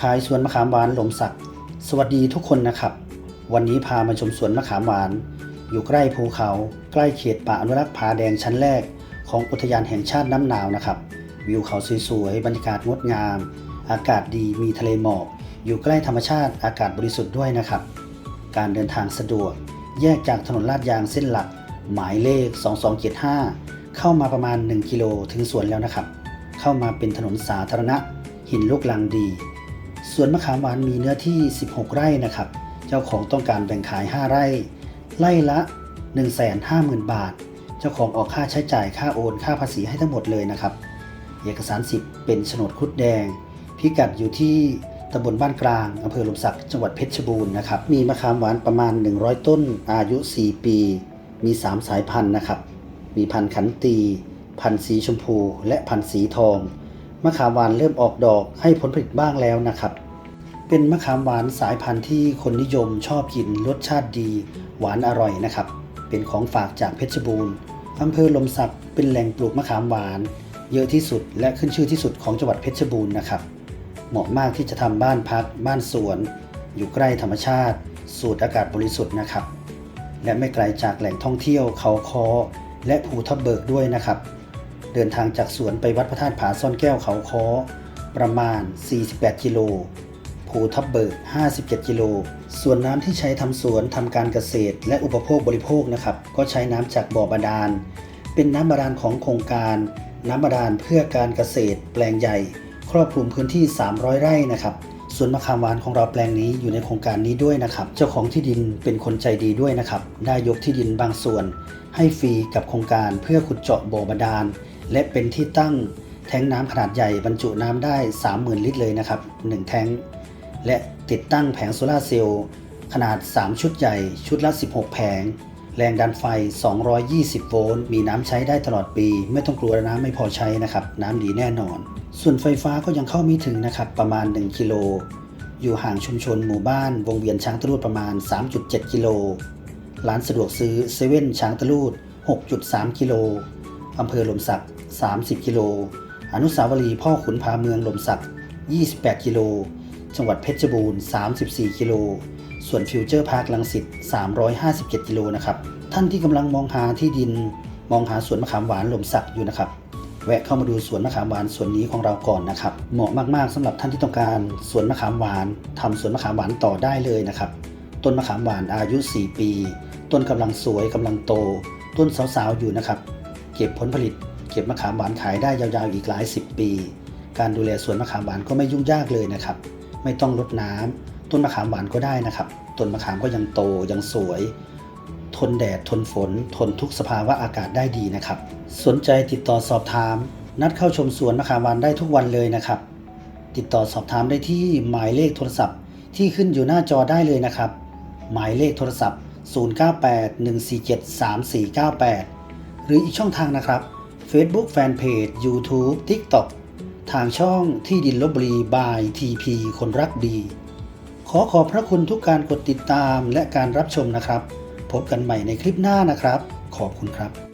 ขายสวนมะขามหวานหลมสัก สวัสดีทุกคนนะครับ วันนี้พามาชมสวนมะขามหวาน อยู่ใกล้ภูเขา ใกล้เขตป่าอนุรักษ์ผาแดงชั้นแรก ของอุทยานแห่งชาติน้ำหนาวนะครับ วิวเขาสวยๆบรรยากาศงดงาม อากาศดีมีทะเลหมอกอยู่ใกล้ธรรมชาติอากาศบริสุทธิ์ด้วยนะครับ การเดินทางสะดวก แยกจากถนนลาดยางเส้นหลัก หมายเลข 2275 เข้ามาประมาณ 1 กิโลถึงสวนแล้วนะครับ เข้ามาเป็นถนนสาธารณะ หินลูกลังดี สวนมะขามหวานมีเนื้อที่ 16 ไร่นะครับ เจ้าของต้องการแบ่งขาย 5 ไร่ ไร่ละ 150,000 บาท เจ้าของออกค่าใช้จ่ายค่าโอนค่าภาษีให้ทั้งหมดเลยนะครับ เอกสารสิทธิ์เป็นโฉนดครุดแดง พิกัดอยู่ที่ตำบลบ้านกลางอำเภอหลมสักจังหวัดเพชรบูรณ์นะครับ มีมะขามหวานประมาณ 100 ต้น อายุ 4 ปี มี 3 สายพันธุ์นะครับ มีพันธุ์ขันตี พันธุ์สีชมพู และพันธุ์สีทอง มะขามหวานเริ่มออกดอกให้ผลผลิตบ้างแล้วนะครับ เป็นมะขามหวานสายพันธุ์ที่คนนิยมชอบกินรสชาติดี หวานอร่อยนะครับ เป็นของฝากจากเพชรบูรณ์อำเภอลมสักเป็นแหล่งปลูกมะขามหวาน เยอะที่สุดและขึ้นชื่อที่สุดของจังหวัดเพชรบูรณ์นะครับ เหมาะมากที่จะทำบ้านพัก บ้านสวน อยู่ใกล้ธรรมชาติ สูดอากาศบริสุทธิ์นะครับ และไม่ไกลจากแหล่งท่องเที่ยวเขาคอ และภูทับเบิกด้วยนะครับ เดินทางจากสวนไปวัดพระธาตุผาซ่อนแก้วเขาคอประมาณ 48 กิโล ภูทับเบิก 57 กิโล ส่วนน้ำที่ใช้ทำสวนทำการเกษตร และอุปโภคบริโภคนะครับ ก็ใช้น้ำจากบ่อบาดาล เป็นน้ำบาดาลของโครงการ น้ำบาดาลเพื่อการเกษตร แปลงใหญ่ ครอบคลุมพื้นที่ 300 ไร่นะครับสวนมะขามหวานของเราแปลงนี้อยู่ในโครงการนี้ด้วยนะครับ เจ้าของที่ดินเป็นคนใจดีด้วยนะครับ ได้ยกที่ดินบางส่วน ให้ฟรีกับโครงการเพื่อขุดเจาะบ่อบาดาล และเป็นที่ตั้งแท้งน้ำขนาดใหญ่บรรจุน้ำได้ 30,000 ลิตรเลยนะครับ 1 แท้ง และติดตั้งแผงโซลาเซลล์ขนาด 3 ชุดใหญ่ ชุดละ 16 แผง แรงดันไฟ 220 โวลต์ มีน้ำใช้ได้ตลอดปี ไม่ต้องกลัวน้ำไม่พอใช้นะครับ น้ำดีแน่นอน ส่วนไฟฟ้าก็ยังเข้าไม่ถึงนะครับ ประมาณ 1 กิโล อยู่ห่างชุมชนหมู่บ้าน วงเวียนช้างตะลูดประมาณ 3.7 กิโล ร้านสะดวกซื้อเซเว่นช้างตะลูด6.3 กิโลอำเภอหลมสัก 30 กิโล อนุสาวรีย์พ่อขุนพาเมืองหลมสัก 28 กิโล จังหวัดเพชรบูรณ์ 34 กิโล ส่วนฟิวเจอร์พาร์คลังสิต 357 กิโลนะครับ ท่านที่กำลังมองหาที่ดิน มองหาสวนมะขามหวานหล่มสักอยู่นะครับ แวะเข้ามาดูสวนมะขามหวานสวนนี้ของเราก่อนนะครับ เหมาะมากๆสำหรับท่านที่ต้องการสวนมะขามหวานทำสวนมะขามหวานต่อได้เลยนะครับ ต้นมะขามหวานอายุ 4 ปี ต้นกำลังสวยกำลังโต ต้นสาวๆอยู่นะครับ เก็บผลผลิต เก็บมะขามหวานขายได้ยาวๆอีกหลายสิบปีการดูแลสวนมะขามหวานก็ไม่ยุ่งยากเลยนะครับ ไม่ต้องรดน้ำต้นมะขามหวานก็ได้นะครับ ต้นมะขามก็ยังโตยังสวย ทนแดดทนฝน ทนทุกสภาวะอากาศได้ดีนะครับ สนใจติดต่อสอบถาม นัดเข้าชมสวนมะขามหวานได้ทุกวันเลยนะครับ ติดต่อสอบถามได้ที่หมายเลขโทรศัพท์ ที่ขึ้นอยู่หน้าจอได้เลยนะครับ หมายเลขโทรศัพท์ 0981473498 หรืออีกช่องทางนะครับ Facebook Fanpage YouTube TikTok ทางช่องที่ดินลบบุรี by TP คนรักดี ขอขอบพระคุณทุกการกดติดตามและการรับชมนะครับ พบกันใหม่ในคลิปหน้านะครับ ขอบคุณครับ